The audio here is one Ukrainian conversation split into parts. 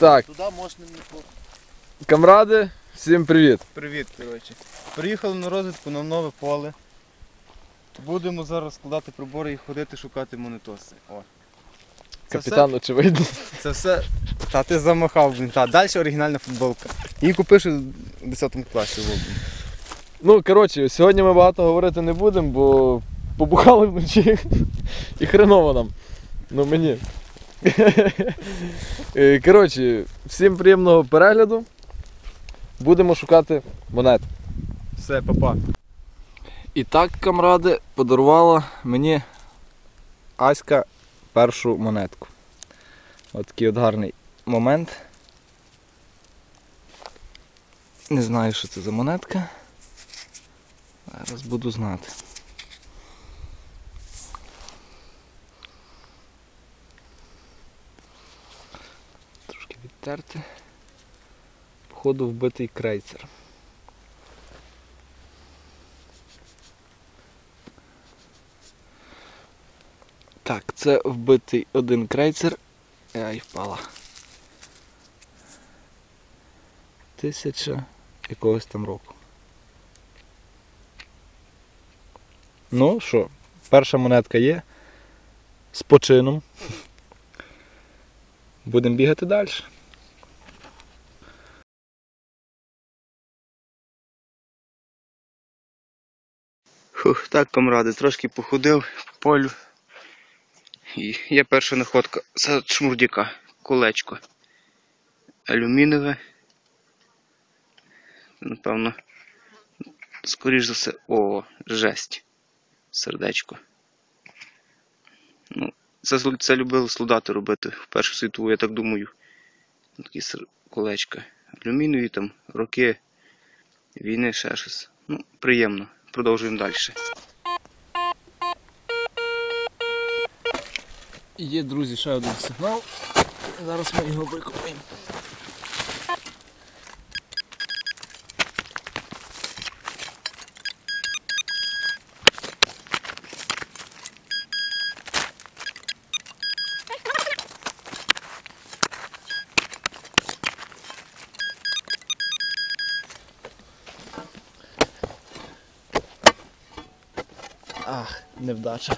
Так, Туди можна не по. камради, всім привіт. Привіт, коротше. Приїхали на розвідку на нове поле. Будемо зараз складати прибори і ходити шукати монетоси. О. Це Капітан, очевидно. Це все. Та ти замахав, блін. Та, далі оригінальна футболка. Її купиш у 10 класі. во, блін. Ну, коротше, сьогодні ми багато говорити не будемо, бо побухали вночі і хреново нам. Ну мені. Е, Коротше, всім приємного перегляду. Будемо шукати монет. Все, папа. І так, камради, подарувала мені Аська першу монетку. От такий от гарний момент. Не знаю, що це за монетка. Зараз буду знати. Трошки. Походу вбитий крейцер. Так, це вбитий один крейцер. Ай, впала. Тисяча якогось там року. Ну що, перша монетка є. З почином. Будемо бігати далі. Фух, так, комради, трошки походив по полю. І є перша находка серед шмурдяка, колечко. Алюмінієве. Напевно, скоріш за все. О, жесть. Сердечко. Ну, це, це любили солдати робити в Першу світову, я так думаю. Такі колечка. Алюмінієві там, роки війни, ще щось. Ну, приємно. Продовжуємо далі. Є, друзі, ще один сигнал. Зараз ми його викопаємо. Ах, невдача.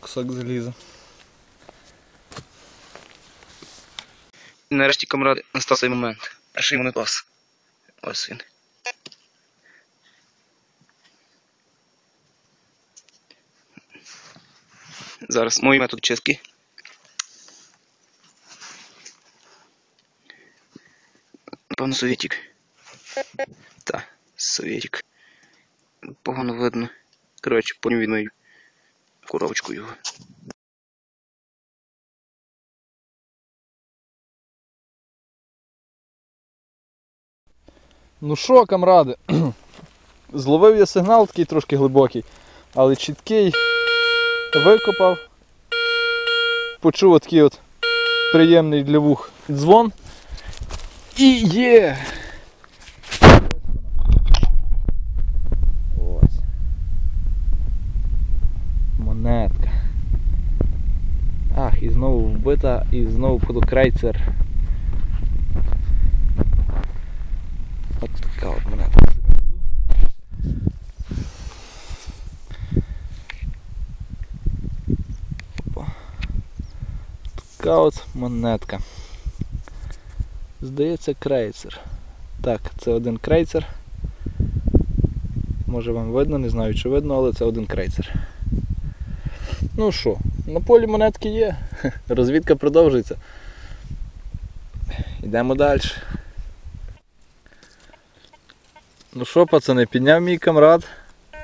Кусок заліза. Нарешті, камради, настав цей момент. Перший монетос. Ось він. Зараз мій метод чистки. Напевно, совєтік. Так, совєтік. Погано видно. Коротше, поню відмию коробочку його. Ну що, камради, зловив я сигнал такий трошки глибокий, але чіткий викопав. Почув такий от приємний для вух дзвон. І є! Монетка. Ах, і знову вбита, і знову крейцер. От така от монетка. Опа. Така от монетка. Здається, крейцер. Так, це один крейцер. Може вам видно, не знаю чи видно, але це один крейцер. Ну що, на полі монетки є. Розвідка продовжується. Йдемо далі. Ну що, пацани, підняв мій камрад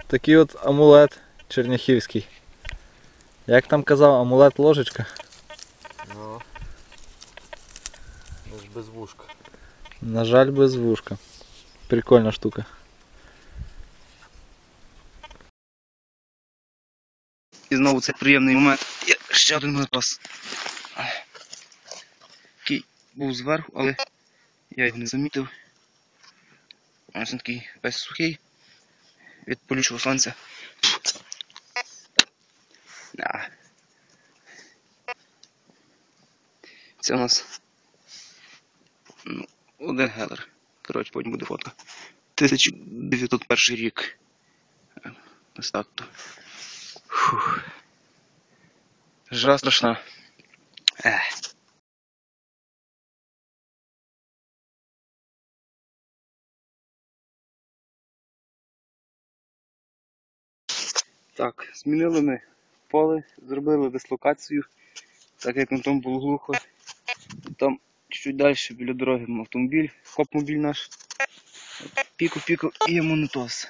такий от амулет черняхівський. Як там казав, амулет ложечка. Ну. Ж без вушка. На жаль, без вушка. Прикольна штука. І знову цей приємний момент. Є ще один монетос. Який був зверху, але я його не замітив. Ось він такий весь сухий від полючого сонця. Це у нас ну, один гелер. Коротше, потім буде фотка. 1901 рік. Ось так то. Фух. Жара страшна. Ех. Так, змінили ми поле, зробили дислокацію, так як на тому було глухо. Там чуть далі біля дороги автомобіль, хопмобіль наш. Піку-піку і монотос.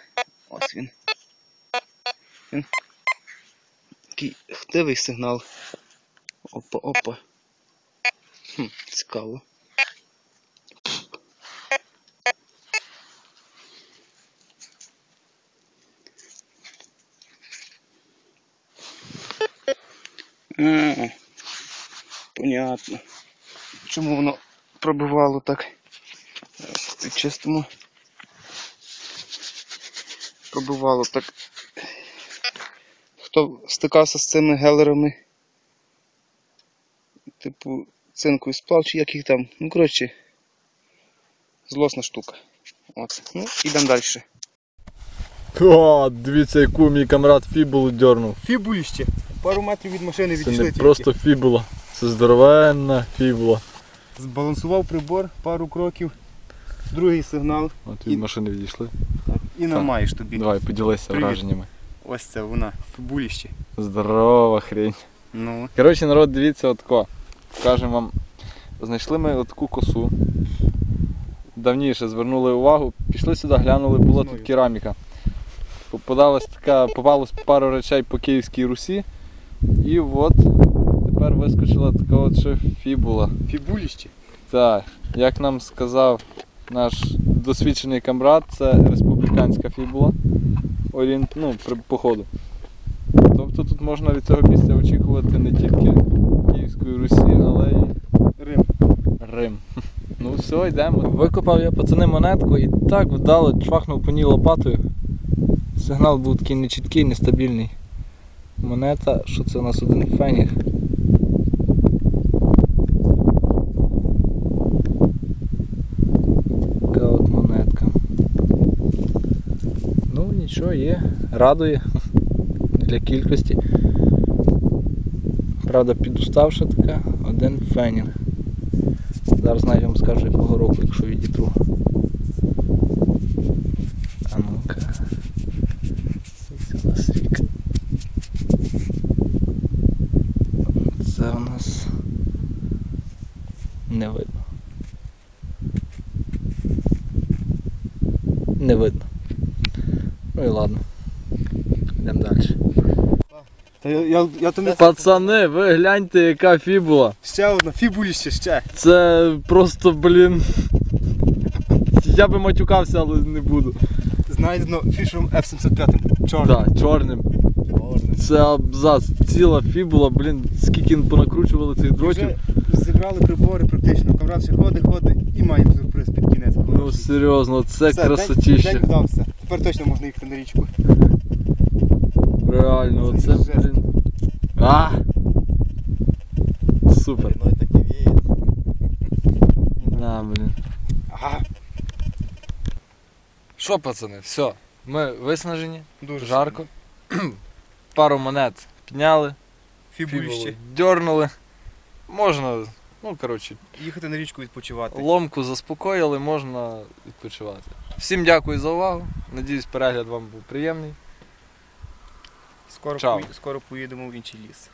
Ось він. Він. Такий хтивий сигнал. Опа-опа. Хм, цікаво. А, понятно. Чому воно пробивало так? Зараз Підчистимо. Пробивало так. Хто стикався з цими гелерами? Типу цинковий сплав, чи як їх там. Ну, коротше, злосна штука. От. Ну, ідемо далі. О, дивіться, яку мій камрад фібулу дьорнув. Фібуліще. Пару метрів від машини Це відійшли не тільки. просто фібула. Це здоровенна фібула. Збалансував прибор, пару кроків, другий сигнал От від І- машини відійшли. і намаєш тобі. Давай, поділися Привіт. враженнями. Ось це вона, фібуліще. Здорова хрень. Ну, Коротше, народ, дивіться отко. Покажемо вам. Знайшли ми отаку косу. Давніше звернули увагу, пішли сюди, глянули, була тут кераміка. Попадалась така, попалось пару речей по Київській Русі. І от тепер вискочила така от ще фібула. фібуліще. Так, як нам сказав наш досвідчений камрад, це республіканська фібула. Орієнт, ну, при походу. Тобто тут можна від цього місця очікувати не тільки Київської Русі, але й Рим. Рим. Ну все, йдемо. Викопав я пацани монетку і так вдало чвахнув по ній лопатою. Сигнал був такий нечіткий, нестабільний. Монета, що це у нас один феніх. Така от монетка. Нічого є, радує для кількості. Правда, підуставша така, один фенінг. Зараз навіть вам скажу якого року, якщо відітру. А ну-ка. Ось у нас рік. Це у нас не видно. Не видно. Ну і ладно. Йдемо далі. Та я, я, я то не Пацани, ви гляньте, яка фібула. Ще одна, фібуліще, ще. Це просто, блін. Я би матюкався, але не буду. Знайдено фішером F-75. Чорний. Так, чорним. Чорний. Це абзац, ціла фібула, блін, скільки понакручували цих дротів. Вже зібрали прибори практично. Камрад ще ходить, ходить і маємо сюрприз під кінець. Ну серйозно, це Все, красотіще. День вдався. Тепер точно можна їхати на річку. Реально, Це оце, жесть. блін. А! Супер. Ну так і віє. Да, блін. Ага. Що, пацани, все. Ми виснажені, Дуже жарко. Пару монет підняли, Фібуліще. дьорнули. Можна, ну коротше, Їхати на річку відпочивати. ломку заспокоїли, можна відпочивати. Всім дякую за увагу. Надіюсь, перегляд вам був приємний. Скоро, Чао. пої- скоро поїдемо в інший ліс.